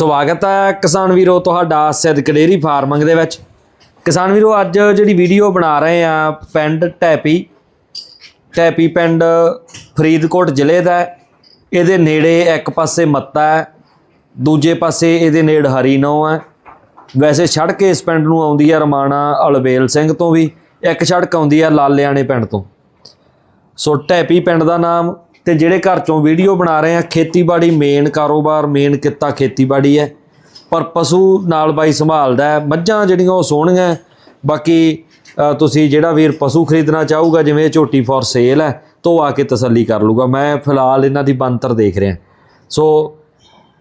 ਸਵਾਗਤ ਹੈ ਕਿਸਾਨ ਵੀਰੋ ਤੁਹਾਡਾ ਸਿੱਧਕ ਡੇਰੀ ਫਾਰਮਿੰਗ ਦੇ ਵਿੱਚ। ਕਿਸਾਨ ਵੀਰੋ, ਅੱਜ ਜਿਹੜੀ ਵੀਡੀਓ ਬਣਾ ਰਹੇ ਆ ਪਿੰਡ ਟੈਪੀ ਟੈਪੀ ਪਿੰਡ ਫਰੀਦਕੋਟ ਜ਼ਿਲ੍ਹੇ ਦਾ ਇਹਦੇ ਨੇੜੇ ਇੱਕ ਪਾਸੇ ਮੱਤਾ ਹੈ, ਦੂਜੇ ਪਾਸੇ ਇਹਦੇ ਨੇੜ ਹਰੀਨੋ ਹੈ। ਵੈਸੇ ਸੜਕ ਇਸ ਪਿੰਡ ਨੂੰ ਆਉਂਦੀ ਹੈ ਰਮਾਣਾ ਅਲਵੇਲ ਸਿੰਘ ਤੋਂ ਵੀ, ਇੱਕ ਸੜਕ ਆਉਂਦੀ ਹੈ ਲਾਲਿਆਣੇ ਪਿੰਡ ਤੋਂ। ਸੋ ਟੈਪੀ ਪਿੰਡ ਦਾ ਨਾਮ ਤੇ ਜਿਹੜੇ ਘਰ ਚੋਂ ਵੀਡੀਓ ਬਣਾ ਰਹੇ ਆ, ਖੇਤੀਬਾੜੀ ਮੇਨ ਕਾਰੋਬਾਰ ਮੇਨ ਕਿੱਤਾ ਖੇਤੀਬਾੜੀ ਹੈ। ਪਰ ਪਸ਼ੂ ਨਾਲ ਬਾਈ ਸੰਭਾਲਦਾ ਮੱਝਾਂ ਜਿਹੜੀਆਂ ਉਹ ਸੋਹਣੀਆਂ ਬਾਕੀ ਤੁਸੀਂ ਜਿਹੜਾ ਵੀਰ ਪਸ਼ੂ ਖਰੀਦਣਾ ਚਾਹੂਗਾ, ਜਿਵੇਂ ਇਹ ਝੋਟੀ ਫॉर ਸੇਲ ਹੈ, ਤਾਂ ਉਹ ਆ ਕੇ ਤਸੱਲੀ ਕਰ ਲੂਗਾ। ਮੈਂ ਫਿਲਹਾਲ ਇਹਨਾਂ ਦੀ ਬੰਤਰ ਦੇਖ ਰਿਹਾ। ਸੋ,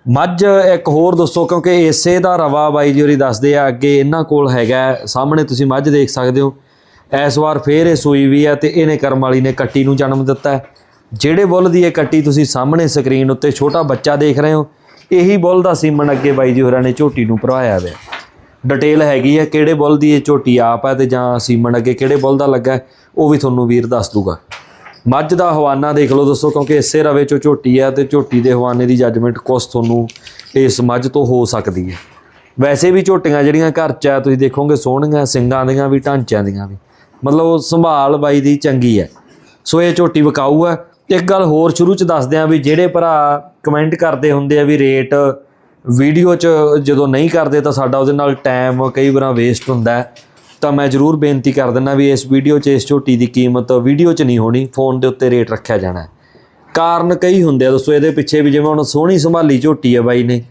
ਮੱਝ ਇੱਕ ਹੋਰ ਦੋਸਤੋ ਕਿਉਂਕਿ ਇਸੇ ਦਾ ਰਵਾ ਬਾਈ ਜੀ ਹੋਰੀ ਦੱਸਦੇ ਆ, ਅੱਗੇ ਇਹਨਾਂ ਕੋਲ ਹੈਗਾ ਸਾਹਮਣੇ ਤੁਸੀਂ ਮੱਝ ਦੇਖ ਸਕਦੇ ਹੋ। ਇਸ ਵਾਰ ਫੇਰ ਇਹ ਸੂਈ ਵੀ ਹੈ ਤੇ ਇਹਨੇ ਕਰਮ ਵਾਲੀ ਨੇ ਕੱਟੀ ਨੂੰ ਜਨਮ ਦਿੱਤਾ ਜਿਹੜੇ ਬੁੱਲ ਦੀ ਇਹ ਕੱਟੀ ਤੁਸੀਂ ਸਾਹਮਣੇ ਸਕਰੀਨ ਉੱਤੇ ਛੋਟਾ ਬੱਚਾ ਦੇਖ ਰਹੇ ਹੋ, ਇਹੀ ਬੁੱਲ ਦਾ ਸੀਮਨ ਅੱਗੇ ਬਾਈ ਜੀ ਹੋਰਾਂ ਨੇ ਝੋਟੀ ਨੂੰ ਭਰਵਾਇਆ ਹੋਇਆ ਡਿਟੇਲ ਹੈਗੀ ਹੈ ਕਿਹੜੇ ਬੁੱਲ ਦੀ ਇਹ ਝੋਟੀ ਆਪ ਹੈ ਤੇ ਜਾਂ ਸੀਮਨ ਅੱਗੇ ਕਿਹੜੇ ਬੁੱਲ ਦਾ ਲੱਗਾ ਉਹ ਵੀ ਤੁਹਾਨੂੰ ਵੀਰ ਦੱਸ ਦੂਗਾ। ਮੱਝ ਦਾ ਹਵਾਨਾ ਦੇਖ ਲਓ ਦੋਸਤੋ, ਕਿਉਂਕਿ ਇਸੇ ਰਵੇ ਚੋਂ ਝੋਟੀ ਹੈ ਤੇ ਝੋਟੀ ਦੇ ਹਵਾਨੇ ਦੀ ਜੱਜਮੈਂਟ ਕੁਛ ਤੁਹਾਨੂੰ ਇਸ ਮੱਝ ਤੋਂ ਹੋ ਸਕਦੀ ਹੈ। ਵੈਸੇ ਵੀ ਝੋਟੀਆਂ ਜਿਹੜੀਆਂ ਘਰ 'ਚ ਆ ਤੁਸੀਂ ਦੇਖੋਗੇ ਸੋਹਣੀਆਂ ਸਿੰਘਾਂ ਦੀਆਂ ਵੀ, ਢਾਂਚਿਆਂ ਦੀਆਂ ਵੀ। ਮਤਲਬ ਉਹ ਸੰਭਾਲ ਬਾਈ ਦੀ ਚੰਗੀ ਹੈ। ਸੋ ਇਹ ਝੋਟੀ ਵਿਕਾਊ ਹੈ ਇੱਕ ਗੱਲ ਹੋਰ ਸ਼ੁਰੂ 'ਚ ਦੱਸਦੇ ਆ ਵੀ ਜਿਹੜੇ ਭਰਾ ਕਮੈਂਟ ਕਰਦੇ ਹੁੰਦੇ ਆ ਵੀ ਰੇਟ ਵੀਡੀਓ 'ਚ ਜਦੋਂ ਨਹੀਂ ਕਰਦੇ ਤਾਂ ਸਾਡਾ ਉਹਦੇ ਨਾਲ ਟਾਈਮ ਕਈ ਵਾਰਾਂ ਵੇਸਟ ਹੁੰਦਾ ਤਾਂ ਮੈਂ ਜ਼ਰੂਰ ਬੇਨਤੀ ਕਰ ਦਿੰਦਾ ਵੀ ਇਸ ਵੀਡੀਓ 'ਚ, ਇਸ ਝੋਟੀ ਦੀ ਕੀਮਤ ਵੀਡੀਓ 'ਚ ਨਹੀਂ ਹੋਣੀ ਫੋਨ ਦੇ ਉੱਤੇ ਰੇਟ ਰੱਖਿਆ ਜਾਣਾ ਕਾਰਨ ਕਈ ਹੁੰਦੇ ਆ ਦੋਸਤੋ ਇਹਦੇ ਪਿੱਛੇ ਵੀ ਜਿਵੇਂ ਹੁਣ ਸੋਹਣੀ ਸੰਭਾਲੀ ਝੋਟੀ ਹੈ ਬਾਈ ਨੇ,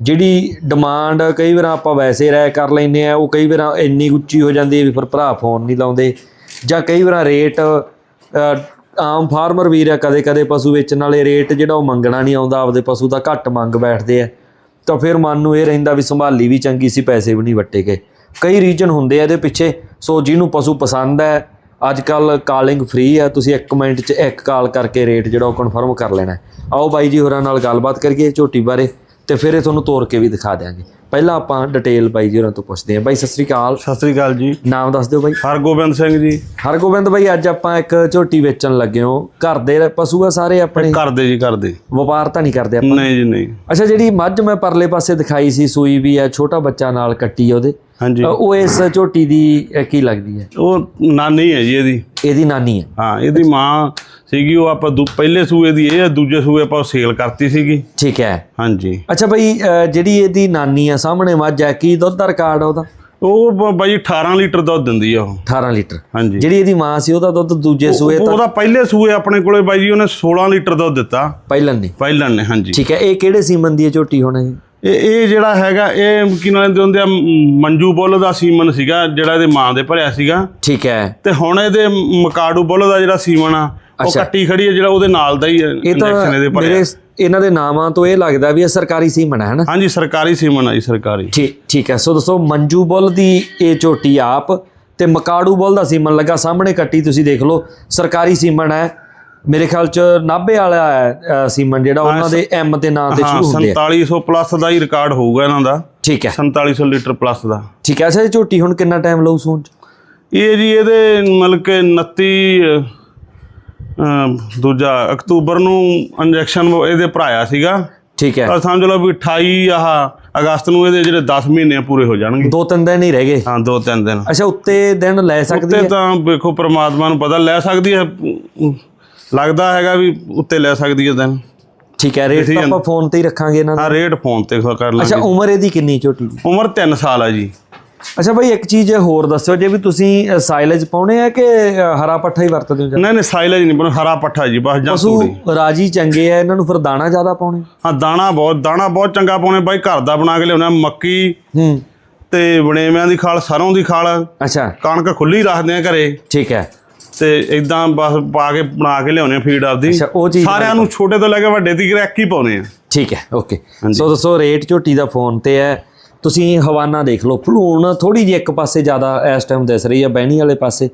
ਜਿਹੜੀ ਡਿਮਾਂਡ ਕਈ ਵਾਰ ਆਪਾਂ ਵੈਸੇ ਰਾਇ ਕਰ ਲੈਂਦੇ ਆ, ਉਹ ਕਈ ਵਾਰ ਇੰਨੀ ਉੱਚੀ ਹੋ ਜਾਂਦੀ ਹੈ ਵੀ ਫਿਰ ਭਰਾ ਫੋਨ ਨਹੀਂ ਲਾਉਂਦੇ, ਜਾਂ ਕਈ ਵਾਰ ਰੇਟ ਆਮ ਫਾਰਮਰ ਵੀਰ ਆ, ਕਦੇ ਕਦੇ ਪਸ਼ੂ ਵੇਚਣ ਵਾਲੇ ਰੇਟ ਜਿਹੜਾ ਉਹ ਮੰਗਣਾ ਨਹੀਂ ਆਉਂਦਾ, ਆਪਦੇ ਪਸ਼ੂ ਦਾ ਘੱਟ ਮੰਗ ਬੈਠਦੇ ਆ। ਤਾਂ ਫਿਰ ਮਨ ਨੂੰ ਇਹ ਰਹਿੰਦਾ ਵੀ ਸੰਭਾਲੀ ਵੀ ਚੰਗੀ ਸੀ, ਪੈਸੇ ਵੀ ਨਹੀਂ ਵੱਟੇ ਗਏ। ਕਈ ਰੀਜਨ ਹੁੰਦੇ ਆ ਇਹਦੇ ਪਿੱਛੇ, ਸੋ ਜਿਹਨੂੰ ਪਸ਼ੂ ਪਸੰਦ ਹੈ ਅੱਜ ਕੱਲ ਕਾਲਿੰਗ ਫ੍ਰੀ ਹੈ ਤੁਸੀਂ ਇੱਕ ਮਿੰਟ 'ਚ ਇੱਕ ਕਾਲ ਕਰਕੇ ਰੇਟ ਜਿਹੜਾ ਉਹ ਕਨਫਰਮ ਕਰ ਲੈਣਾ ਆਓ ਬਾਈ ਜੀ ਹੋਰਾਂ ਨਾਲ ਗੱਲਬਾਤ ਕਰੀਏ ਝੋਟੀ ਬਾਰੇ। ਤੇ ਫਿਰ ਇਹ ਤੁਹਾਨੂੰ ਤੋੜ ਕੇ ਵੀ ਦਿਖਾ ਦਿਆਂਗੇ। ਪਹਿਲਾਂ ਆਪਾਂ ਡਿਟੇਲ ਬਾਈ ਜੀ ਹੋਰਾਂ ਤੋਂ ਪੁੱਛਦੇ ਹਾਂ। ਬਾਈ ਸਤਿ ਸ੍ਰੀ ਅਕਾਲ। ਸਤਿ ਸ੍ਰੀ ਅਕਾਲ ਜੀ। ਨਾਮ ਦੱਸ ਦਿਓ ਬਾਈ। ਹਰਗੋਬਿੰਦ ਸਿੰਘ ਜੀ। ਹਰਗੋਬਿੰਦ ਬਾਈ ਅੱਜ ਆਪਾਂ ਇੱਕ ਝੋਟੀ ਵੇਚਣ ਲੱਗੇ ਹਾਂ। ਘਰ ਦੇ ਪਸ਼ੂ ਆ ਸਾਰੇ ਆਪਣੇ? ਕਰਦੇ ਜੀ ਕਰਦੇ ਵਪਾਰ ਤਾਂ ਨਹੀਂ ਕਰਦੇ ਆਪਾਂ? ਨਹੀਂ ਜੀ ਨਹੀਂ। ਅੱਛਾ ਜਿਹੜੀ ਮੱਝ ਮੈਂ ਪਰਲੇ ਪਾਸੇ ਦਿਖਾਈ ਸੀ ਸੂਈ ਵੀ ਹੈ ਛੋਟਾ ਬੱਚਾ ਨਾਲ ਕੱਟੀ ਆ ਉਹਦੇ। ਹਾਂਜੀ। ਉਹ ਇਸ ਝੋਟੀ ਦੀ ਕੀ ਲੱਗਦੀ ਹੈ? ਉਹ ਨਾਨੀ ਹੈ ਜੀ ਇਹਦੀ। ਇਹਦੀ ਨਾਨੀ ਹੈ। ਹਾਂ ਇਹਦੀ ਮਾਂ ਸੀਗੀ ਉਹ ਆਪਾਂ ਪਹਿਲੇ ਸੂਏ ਦੀ ਇਹ ਦੂਜੇ ਸੂਏ ਆਪਾਂ ਸੇਲ ਕਰਤੀ ਸੀਗੀ। ਠੀਕ ਹੈ। ਹਾਂਜੀ। ਅੱਛਾ ਬਈ ਜਿਹੜੀ ਇਹਦੀ ਨਾਨੀ ਆ ਸਾਹਮਣੇ ਮੱਝ ਹੈ ਕੀ ਦੁੱਧ ਦਾ ਰਿਕਾਰਡ ਉਹਦਾ? ਉਹ ਬਾਈ 18 ਲੀਟਰ ਦੁੱਧ ਦਿੰਦੀ ਆ ਉਹ। 18 ਲੀਟਰ। ਹਾਂਜੀ। ਜਿਹੜੀ ਇਹਦੀ ਮਾਂ ਸੀ ਉਹਦਾ ਦੁੱਧ ਦੂਜੇ ਸੂਏ ਤਾਂ ਉਹਦਾ ਪਹਿਲੇ ਸੂਏ ਆਪਣੇ ਕੋਲੇ ਬਾਈ ਜੀ ਉਹਨੇ 16 ਲੀਟਰ ਦੁੱਧ ਦਿੱਤਾ। ਪਹਿਲਾਂ ਨਹੀਂ ਪਹਿਲਣ ਨੇ ਹਾਂਜੀ। ਠੀਕ ਹੈ ਇਹ ਕਿਹੜੇ ਸੀਮਨ ਦੀ ਝੋਟੀ ਹੁਣ? ਇਹ ਇਹ ਇਹ ਜਿਹੜਾ ਹੈਗਾ ਇਹ ਕੀ ਨਾਲੇ ਦੇ ਹੁੰਦੇ ਆ ਮੰਜੂ ਬੁੱਲ ਦਾ ਸੀਮਨ ਸੀਗਾ ਜਿਹੜਾ ਇਹਦੇ ਮਾਂ ਦੇ ਭਰਿਆ ਸੀਗਾ। ਠੀਕ ਹੈ। ਤੇ ਹੁਣ ਇਹਦੇ ਮਕਾੜੂ ਬੁੱਲ ਦਾ ਜਿਹੜਾ ਸੀਮਨ ਆ ਉਹ। ਕੱਟੀ ਖੜੀ ਹੈ ਜਿਹੜਾ ਉਹਦੇ ਨਾਲ ਦਾ ਹੀ ਇਹ ਇੰਜੈਕਸ਼ਨ ਇਹਦੇ ਤਾਂ ਭਰਿਆ। ਮੇਰੇ ਇਹਨਾਂ ਦੇ ਨਾਮਾਂ ਤੋਂ ਇਹ ਲੱਗਦਾ ਵੀ ਇਹ ਸਰਕਾਰੀ ਸੀਮਨ ਹੈ ਨਾ? ਹਾਂਜੀ ਸਰਕਾਰੀ ਸੀਮਨ ਆ ਜੀ ਸਰਕਾਰੀ। ਠੀਕ ਠੀਕ ਹੈ। ਸੋ ਦੋਸਤੋ ਮੰਜੂ ਬੁੱਲ ਦੀ ਇਹ ਝੋਟੀ ਆਪ ਤੇ ਮਕਾੜੂ ਬੁੱਲ ਦਾ ਸੀਮਨ ਲੱਗਾ ਸਾਹਮਣੇ ਕੱਟੀ ਤੁਸੀਂ ਦੇਖ ਲਓ ਸਰਕਾਰੀ ਸੀਮਨ ਹੈ। ਮੇਰੇ ਖਿਆਲ ਚ ਨਾਭੇ ਵਾਲਾ ਹੈ ਸੀਮਨ ਜਿਹੜਾ ਉਹਨਾਂ ਦੇ ਐਮ ਦੇ ਨਾਂ ਤੇ ਸ਼ੁਰੂ ਹੁੰਦੇ ਆ। 4700 ਪਲੱਸ ਦਾ ਹੀ ਰਿਕਾਰਡ ਹੋਊਗਾ ਇਹਨਾਂ ਦਾ। ਠੀਕ ਹੈ। 4700 ਲੀਟਰ ਪਲੱਸ ਦਾ। ਠੀਕ ਹੈ ਇਹ ਝੋਟੀ ਹੁਣ ਕਿੰਨਾ ਟਾਈਮ ਲਊ ਸੂਣ ਚ? ਇਹ ਜੀ ਇਹਦੇ ਮਤਲਬ ਕਿ 29 ਅਹ, ਦੂਜਾ ਅਕਤੂਬਰ ਨੂੰ ਇੰਜੈਕਸ਼ਨ ਇਹਦੇ ਭਰਾਇਆ ਸੀਗਾ। ਠੀਕ ਹੈ। ਤਾਂ ਸਮਝ ਲਓ ਵੀ 28 ਆਹ ਅਗਸਤ ਨੂੰ ਇਹਦੇ ਜਿਹੜੇ 10 ਮਹੀਨੇ ਪੂਰੇ ਹੋ ਜਾਣਗੇ। ਦੋ ਤਿੰਨ ਦਿਨ ਹੀ ਰਹਿ ਗਏ। ਹਾਂ ਦੋ ਤਿੰਨ ਦਿਨ। ਅੱਛਾ ਉੱਤੇ ਦਿਨ ਲੈ ਸਕਦੀ ਉੱਤੇ ਤਾਂ ਵੇਖੋ ਪ੍ਰਮਾਤਮਾ ਨੂੰ ਪਤਾ ਲੈ ਸਕਦੀ ਹੈ। ਲੱਗਦਾ ਹੈਗਾ ਵੀ ਉੱਤੇ ਲੈ ਸਕਦੀ ਹੈ ਦਿਨ। ਠੀਕ ਹੈ ਰੇਟ ਤਾਂ ਆਪਾਂ ਫੋਨ ਤੇ ਹੀ ਰੱਖਾਂਗੇ ਇਹਨਾਂ ਦਾ ਹਾਂ ਰੇਟ ਫੋਨ ਤੇ ਕਰ ਅੱਛਾ ਲਾਂਗੇ ਉਮਰ ਇਹਦੀ ਕਿੰਨੀ ਦੀ ਉਮਰ 3 ਸਾਲ ਆ ਜੀ। ਅੱਛਾ ਭਾਈ ਇੱਕ ਚੀਜ਼ ਹੋਰ ਦੱਸਿਓ ਜੇ ਵੀ ਤੁਸੀਂ ਸਾਈਲੇਜ ਪਾਉਣੇ ਆ ਕਿ ਹਰਾ ਪੱਠਾ ਹੀ ਵਰਤਦੇ ਹੋ ਜਾਂ ਨਹੀਂ ਨਹੀਂ ਸਾਈਲੇਜ ਨਹੀਂ ਬਣ ਹਰਾ ਪੱਠਾ ਜੀ ਬਸ ਜਾਂ ਪਸ਼ੂ ਰਾਜੀ ਚੰਗੇ ਆ ਇਹਨਾਂ ਨੂੰ ਫਿਰ ਦਾਣਾ ਜ਼ਿਆਦਾ ਪਾਉਣੇ? ਹਾਂ ਦਾਣਾ ਬਹੁਤ ਦਾਣਾ ਬਹੁਤ ਚੰਗਾ ਪਾਉਣੇ ਬਾਈ ਘਰ ਦਾ ਬਣਾ ਕੇ ਲਿਆਉਣਾ ਮੱਕੀ ਹੂੰ। ਤੇ ਬਣੇਵਿਆਂ ਦੀ ਖਾਲ ਸਰੋਂ ਦੀ ਖਾਲ। ਅੱਛਾ। ਕਣਕ ਖੁੱਲੀ ਰੱਖਦੇ ਆ ਘਰੇ। ਠੀਕ ਹੈ। ਤੇ ਇਦਾਂ ਬਸ ਪਾ ਕੇ ਬਣਾ ਕੇ ਲਿਆਉਣੇ ਫੀਡ ਆਪਦੀ। ਅੱਛਾ ਉਹ ਚੀਜ਼ ਸਾਰਿਆਂ ਨੂੰ ਛੋਟੇ ਤੋਂ ਲੈ ਕੇ ਵੱਡੇ ਤੀਕ ਇੱਕ ਹੀ ਪਾਉਣੇ ਆ ਠੀਕ ਹੈ ਓਕੇ। ਸੋ ਦੱਸੋ ਰੇਟ ਝੋਟੀ ਦਾ ਫੋਨ ਤੇ ਹੈ। ਤੁਸੀਂ ਹਵਾਨਾ ਦੇਖ ਲਓ ਭਲੂਣ ਥੋੜੀ ਜਿਹੀ ਇੱਕ ਪਾਸੇ ਜ਼ਿਆਦਾ ਇਸ ਟਾਈਮ ਦਿਸ ਰਹੀ ਹੈ ਬਹਿਣੀ ਵਾਲੇ ਪਾਸੇ।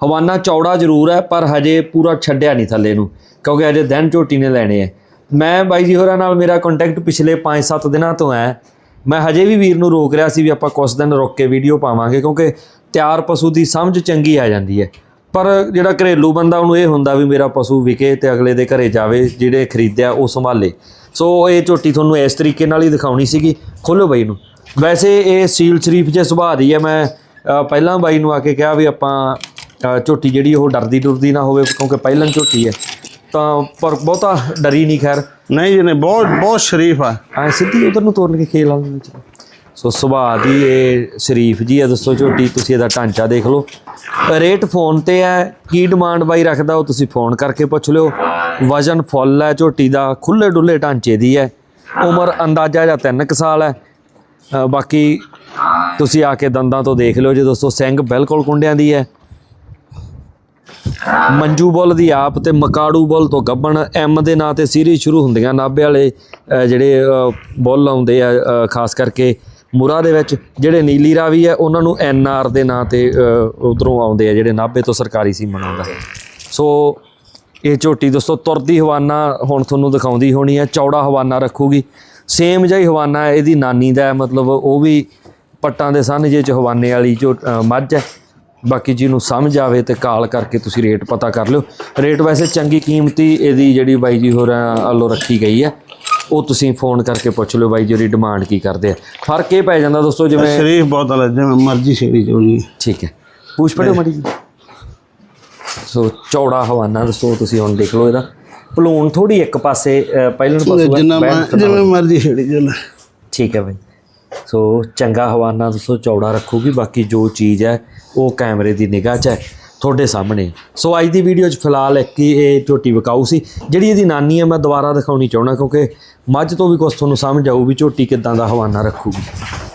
ਹਵਾਨਾ ਚੌੜਾ ਜ਼ਰੂਰ ਹੈ ਪਰ ਹਜੇ ਪੂਰਾ ਛੱਡਿਆ ਨਹੀਂ ਥੱਲੇ ਨੂੰ ਕਿਉਂਕਿ ਹਜੇ ਦਿਨ ਝੋਟੀ ਨੇ ਲੈਣੇ ਹੈ। ਮੈਂ ਬਾਈ ਜੀ ਹੋਰਾਂ ਨਾਲ ਮੇਰਾ ਕੰਟੈਕਟ ਪਿਛਲੇ 5-7 ਦਿਨਾਂ ਤੋਂ ਹੈ। ਮੈਂ ਹਜੇ ਵੀ ਵੀਰ ਨੂੰ ਰੋਕ ਰਿਹਾ ਸੀ ਵੀ ਆਪਾਂ ਕੁਝ ਦਿਨ ਰੁਕ ਕੇ ਵੀਡੀਓ ਪਾਵਾਂਗੇ ਕਿਉਂਕਿ ਤਿਆਰ ਪਸ਼ੂ ਦੀ ਸਮਝ ਚੰਗੀ ਆ ਜਾਂਦੀ ਹੈ। ਪਰ ਜਿਹੜਾ ਘਰੇਲੂ ਬੰਦਾ ਉਹਨੂੰ ਇਹ ਹੁੰਦਾ ਵੀ ਮੇਰਾ ਪਸ਼ੂ ਵਿਕੇ ਤੇ ਅਗਲੇ ਦੇ ਘਰੇ ਜਾਵੇ ਜਿਹੜੇ ਖਰੀਦਿਆ ਉਹ ਸੰਭਾਲੇ। ਸੋ ਇਹ ਝੋਟੀ ਤੁਹਾਨੂੰ ਇਸ ਤਰੀਕੇ ਨਾਲ ਹੀ ਦਿਖਾਉਣੀ ਸੀਗੀ। ਖੋਲੋ ਬਾਈ ਨੂੰ। ਵੈਸੇ ਇਹ ਸੀਲ ਸ਼ਰੀਫ ਜੇ ਸੁਭਾਅ ਦੀ ਹੈ ਮੈਂ ਪਹਿਲਾਂ ਬਾਈ ਨੂੰ ਆ ਕੇ ਕਿਹਾ ਵੀ ਆਪਾਂ ਝੋਟੀ ਜਿਹੜੀ ਉਹ ਡਰਦੀ ਡੁਰਦੀ ਨਾ ਹੋਵੇ ਕਿਉਂਕਿ ਪਹਿਲਾਂ ਝੋਟੀ ਹੈ। ਤਾਂ ਪਰ ਬਹੁਤਾ ਡਰੀ ਨਹੀਂ ਖੈਰ। ਨਹੀਂ ਜੀ ਨਹੀਂ ਬਹੁਤ ਬਹੁਤ ਸ਼ਰੀਫ ਆ। ਐ ਸਿੱਧੀ ਉਧਰ ਨੂੰ ਤੋਰਨ ਕੇ ਖੇਲ ਵਾਲੇ ਵਿੱਚ। ਸੋ ਸੁਭਾਅ ਦੀ ਇਹ ਸ਼ਰੀਫ ਜੀ ਆ, ਦੱਸੋ ਝੋਟੀ, ਤੁਸੀਂ ਇਹਦਾ ਢਾਂਚਾ ਦੇਖ ਲਓ। ਰੇਟ ਫੋਨ ਤੇ ਹੈ, ਕੀ ਡਿਮਾਂਡ ਬਾਈ ਰੱਖਦਾ ਉਹ ਤੁਸੀਂ ਫੋਨ ਕਰਕੇ ਪੁੱਛ ਲਿਓ। ਵਜਨ ਫੁੱਲ ਹੈ ਝੋਟੀ ਦਾ ਖੁੱਲੇ ਡੁੱਲੇ ਢਾਂਚੇ ਦੀ ਹੈ। ਉਮਰ ਅੰਦਾਜ਼ਾ ਜਾਂ 3 ਕੁ ਸਾਲ ਹੈ। ਬਾਕੀ ਤੁਸੀਂ ਆ ਕੇ ਦੰਦਾਂ ਤੋਂ ਦੇਖ ਲਿਓ ਜੀ ਦੋਸਤੋ, ਸਿੰਘ ਬਿਲਕੁਲ ਕੁੰਡਿਆਂ ਦੀ ਹੈ। ਮੰਜੂ ਬੁੱਲ ਦੀ ਆਪ ਤੇ ਮਕਾੜੂ ਬੁੱਲ ਤੋਂ ਗੱਬਣ ਐਮ ਦੇ ਨਾਂ ਤੇ ਸੀਰੀਜ਼ ਸ਼ੁਰੂ ਹੁੰਦੀਆਂ ਨਾਭੇ ਵਾਲੇ ਜਿਹੜੇ ਬੁੱਲ ਆਉਂਦੇ ਆ ਖਾਸ ਕਰਕੇ ਮੁਰਾ ਦੇ ਵਿੱਚ ਜਿਹੜੇ ਨੀਲੀ ਰਾਵੀ ਆ, ਉਹਨਾਂ ਨੂੰ ਐਨ ਆਰ ਦੇ ਨਾਂ ਤੇ ਉਧਰੋਂ ਆਉਂਦੇ ਆ, ਜਿਹੜੇ ਨਾਭੇ ਤੋਂ ਸਰਕਾਰੀ ਸੀ ਮਨਾਉਂਦਾ। ਸੋ ਇਹ ਝੋਟੀ ਦੋਸਤੋ ਤੁਰਦੀ ਹਵਾਨਾ ਹੁਣ ਤੁਹਾਨੂੰ ਦਿਖਾਉਂਦੀ ਹੋਣੀ ਹੈ ਚੌੜਾ ਹਵਾਨਾ ਰੱਖੂਗੀ। ਸੇਮ ਜਿਹਾ ਹੀ ਹਵਾਨਾ ਇਹਦੀ ਨਾਨੀ ਦਾ ਮਤਲਬ ਉਹ ਵੀ ਪੱਟਾਂ ਦੇ ਸੰਨ ਜੇ ਚ ਹਵਾਨੇ ਵਾਲੀ ਝੋ ਮੱਝ ਹੈ ਬਾਕੀ ਜਿਹਨੂੰ ਸਮਝ ਆਵੇ ਤੇ ਕਾਲ ਕਰਕੇ ਤੁਸੀਂ ਰੇਟ ਪਤਾ ਕਰ ਲਿਓ। ਰੇਟ ਵੈਸੇ ਚੰਗੀ ਕੀਮਤੀ ਇਹਦੀ ਜਿਹੜੀ ਬਾਈ ਜੀ ਹੋਰਾਂ ਵੱਲੋਂ ਰੱਖੀ ਗਈ ਹੈ ਉਹ ਤੁਸੀਂ ਫੋਨ ਕਰਕੇ ਪੁੱਛ ਲਿਓ ਬਾਈ ਜੀ ਦੀ ਡਿਮਾਂਡ ਕੀ ਕਰਦੇ ਆ। ਫ਼ਰਕ ਇਹ ਪੈ ਜਾਂਦਾ ਦੋਸਤੋ ਜਿਵੇਂ ਸ਼ਰੀਫ ਬਹੁਤ ਆ ਜਿਵੇਂ ਮਰਜ਼ੀ ਛੇੜੀ ਚੋਣੀ ਠੀਕ ਹੈ। ਪੁੱਛ ਪੜਿਓ ਮੜੀ ਜੀ। ਸੋ ਚੌੜਾ ਹਵਾਨਾ ਦੱਸੋ ਤੁਸੀਂ ਹੁਣ ਦੇਖ ਲਓ ਇਹਦਾ। ਪਲੂਣ ਥੋੜੀ ਇੱਕ ਪਾਸੇ ਪਹਿਲਣ ਪਾਸੋਂ ਜਿੰਨਾ ਜਿਵੇਂ ਮਰਜ਼ੀ ਛੇੜੀ ਚੋਣਾ ਠੀਕ ਹੈ ਬਾਈ। ਸੋ ਚੰਗਾ ਹਵਾਨਾ ਦੱਸੋ ਚੌੜਾ ਰੱਖੂਗੀ। ਬਾਕੀ ਜੋ ਚੀਜ਼ ਹੈ ਉਹ ਕੈਮਰੇ ਦੀ ਨਿਗਾਹ 'ਚ ਹੈ ਤੁਹਾਡੇ ਸਾਹਮਣੇ। ਸੋ ਅੱਜ ਦੀ ਵੀਡੀਓ 'ਚ ਫਿਲਹਾਲ ਇੱਕ ਹੀ ਇਹ ਝੋਟੀ ਵਿਕਾਊ ਸੀ। ਜਿਹੜੀ ਇਹਦੀ ਨਾਨੀ ਹੈ ਮੈਂ ਦੁਬਾਰਾ ਦਿਖਾਉਣੀ ਚਾਹਣਾ ਕਿਉਂਕਿ ਮੱਝ ਤੋਂ ਵੀ ਕੁਝ ਤੁਹਾਨੂੰ ਸਮਝ ਆਊ ਵੀ ਝੋਟੀ ਕਿੱਦਾਂ ਦਾ ਹਵਾਨਾ ਰੱਖੂਗੀ।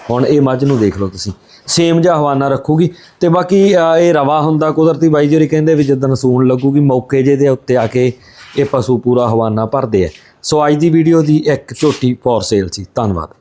ਹੁਣ ਇਹ ਮੱਝ ਨੂੰ ਦੇਖ ਲਓ ਤੁਸੀਂ। ਸੇਮ ਜਿਹਾ ਹਵਾਨਾ ਰੱਖੂਗੀ। ਤੇ ਬਾਕੀ ਇਹ ਰਵਾ ਹੁੰਦਾ ਕੁਦਰਤੀ ਬਾਈ ਜਿਹੜੀ ਕਹਿੰਦੇ ਵੀ ਜਦੋਂ ਸੂਣ ਲੱਗੂਗੀ, ਮੌਕੇ ਜੇ ਦੇ ਉੱਤੇ ਆ ਕੇ ਇਹ ਪਸ਼ੂ ਪੂਰਾ ਹਵਾਨਾ ਭਰਦੇ ਆ। ਸੋ ਅੱਜ ਦੀ ਵੀਡੀਓ ਦੀ ਇੱਕ ਝੋਟੀ ਫੋਰ ਸੇਲ ਸੀ। ਧੰਨਵਾਦ।